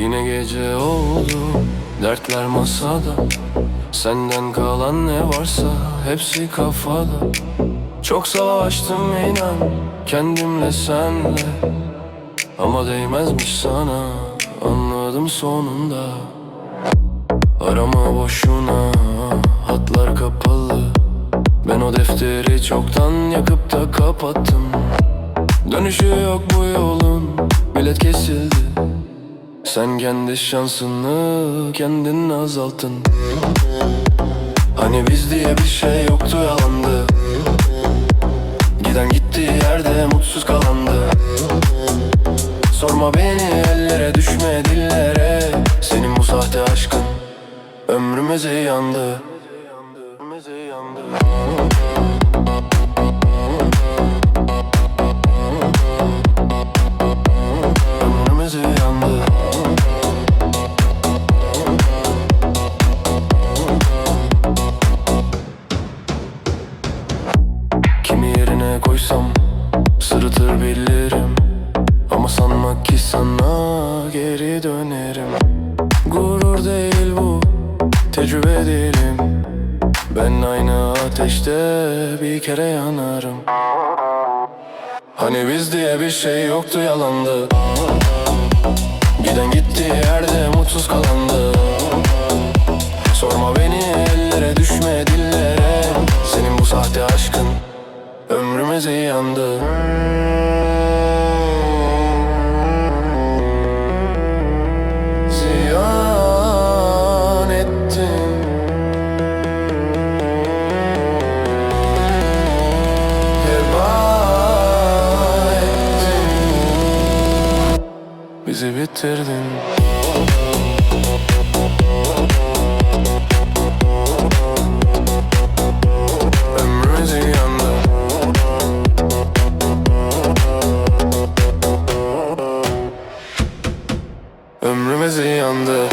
Yine gece oldu Dertler masada. Senden kalan ne varsa Hepsi kafada. Çok savaştım inan Kendimle senle. Ama değmezmiş sana Anladım sonunda. Arama boşuna Hatlar kapalı. Ben o defteri çoktan yakıp da kapattım. Dönüşü yok bu yolun Bilet kesildi Sen kendi şansını kendin azalttın. Hani biz diye bir şey yoktu yalandı. Giden gittiği yerde mutsuz kalandı. Sorma beni ellere düşme dillere. Senin bu sahte aşkın ömrümüze yandı ki sana geri dönerim. Gurur değil bu tecrübe değilim. Ben aynı ateşte bir kere yanarım. Hani biz diye bir şey yoktu yalandı. Giden gittiği yerde mutsuz kalandı. Sorma beni ellere düşme dillere. Senin bu sahte aşkın ömrümüze yandı Bizi bitirdin. Ömrümüz yandı Ömrümüz yandı